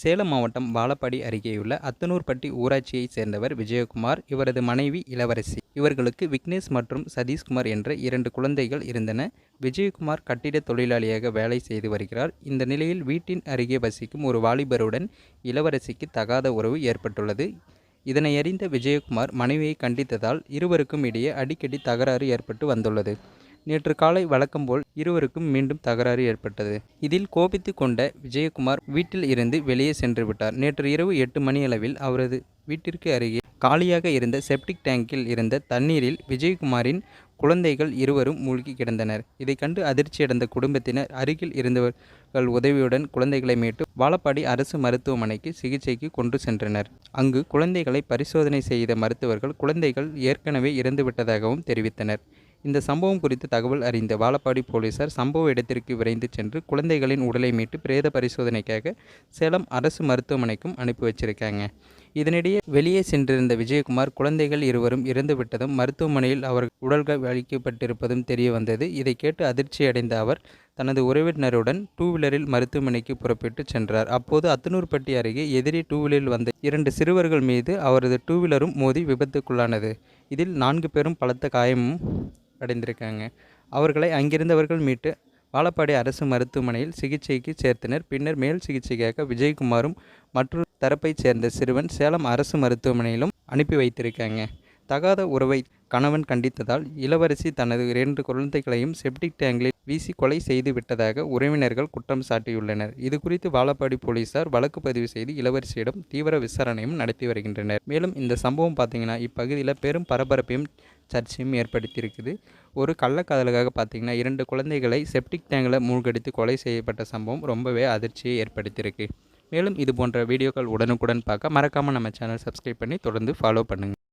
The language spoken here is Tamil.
சேலம் மாவட்டம் வாழப்பாடி அருகேயுள்ள அத்தனூர்பட்டி ஊராட்சியைச் சேர்ந்தவர் விஜயகுமார் இவரது மனைவி இளவரசி. இவர்களுக்கு விக்னேஷ் மற்றும் சதீஷ்குமார் என்ற இரண்டு குழந்தைகள் இருந்தன. விஜயகுமார் கட்டிட தொழிலாளியாக வேலை செய்து வருகிறார். இந்த நிலையில் வீட்டின் அருகே வசிக்கும் ஒரு வாலிபருடன் இளவரசிக்கு தகாத உறவு ஏற்பட்டுள்ளது. இதனை அறிந்த விஜயகுமார் மனைவியை கண்டித்ததால் இருவருக்கும் இடையே அடிக்கடி தகராறு ஏற்பட்டு வந்துள்ளது. நேற்று காலை வழக்கம்போல் இருவருக்கும் மீண்டும் தகராறு ஏற்பட்டது. இதில் கோபித்து கொண்ட விஜயகுமார் வீட்டில் இருந்து வெளியே சென்று விட்டார். நேற்று இரவு எட்டு மணியளவில் அவரது வீட்டிற்கு அருகே காலியாக இருந்த செப்டிக் டேங்கில் இருந்த தண்ணீரில் விஜயகுமாரின் குழந்தைகள் இருவரும் மூழ்கி கிடந்தனர். இதை கண்டு அதிர்ச்சியடைந்த குடும்பத்தினர் அருகில் இருந்தவர்கள் உதவியுடன் குழந்தைகளை மீட்டு வாழப்பாடி அரசு மருத்துவமனைக்கு சிகிச்சைக்கு கொண்டு சென்றனர். அங்கு குழந்தைகளை பரிசோதனை செய்த மருத்துவர்கள் குழந்தைகள் ஏற்கனவே இறந்துவிட்டதாகவும் தெரிவித்தனர். இந்த சம்பவம் குறித்து தகவல் அறிந்த வாழப்பாடி போலீசார் சம்பவ இடத்திற்கு விரைந்து சென்று குழந்தைகளின் உடலை மீட்டு பிரேத பரிசோதனைக்காக சேலம் அரசு மருத்துவமனைக்கும் அனுப்பி வச்சிருக்காங்க. இதனிடையே வெளியே சென்றிருந்த விஜயகுமார் குழந்தைகள் இருவரும் இறந்துவிட்டதும் மருத்துவமனையில் அவர் உடல்கள் அளிக்கப்பட்டிருப்பதும் தெரிய வந்தது. இதை கேட்டு அதிர்ச்சியடைந்த அவர் தனது உறவினருடன் டூ வீலரில் மருத்துவமனைக்கு புறப்பட்டு சென்றார். அப்போது அத்தனூர்பட்டி அருகே எதிரி டூ வீலரில் வந்த இரண்டு சிறுவர்கள் மீது அவரது டூ வீலரும் மோதி விபத்துக்குள்ளானது. இதில் நான்கு பேரும் பலத்த காயமும் அடைந்திருக்காங்க. அவர்களை அங்கிருந்தவர்கள் மீட்டு வாழப்பாடி அரசு மருத்துவமனையில் சிகிச்சைக்கு சேர்த்தனர். பின்னர் மேல் சிகிச்சைக்காக விஜயகுமாரும் மற்றொரு தரப்பைச் சேர்ந்த சிறுவன் சேலம் அரசு மருத்துவமனையிலும் அனுப்பி வைத்திருக்காங்க. தகாத உறவை கணவன் கண்டித்ததால் இளவரசி தனது இரண்டு குழந்தைகளையும் செப்டிக் டேங்கில் வீசி கொலை செய்து விட்டதாக உறவினர்கள் குற்றம் சாட்டியுள்ளனர். இது குறித்து வாழப்பாடி போலீசார் வழக்கு பதிவு செய்து இளவரசியிடம் தீவிர விசாரணையும் நடத்தி வருகின்றனர். மேலும் இந்த சம்பவம் பார்த்தீங்கன்னா இப்பகுதியில் பெரும் பரபரப்பையும் சர்ச்சையும் ஏற்படுத்தியிருக்குது. ஒரு கள்ளக்காதலுக்காக பார்த்தீங்கன்னா இரண்டு குழந்தைகளை செப்டிக் டேங்கில் மூழ்கடித்து கொலை செய்யப்பட்ட சம்பவம் ரொம்பவே அதிர்ச்சியை ஏற்படுத்தியிருக்கு. மேலும் இது போன்ற வீடியோக்கள் உடனுக்குடன் பார்க்க மறக்காமல் நம்ம சேனல் சப்ஸ்கிரைப் பண்ணி தொடர்ந்து ஃபாலோ பண்ணுங்கள்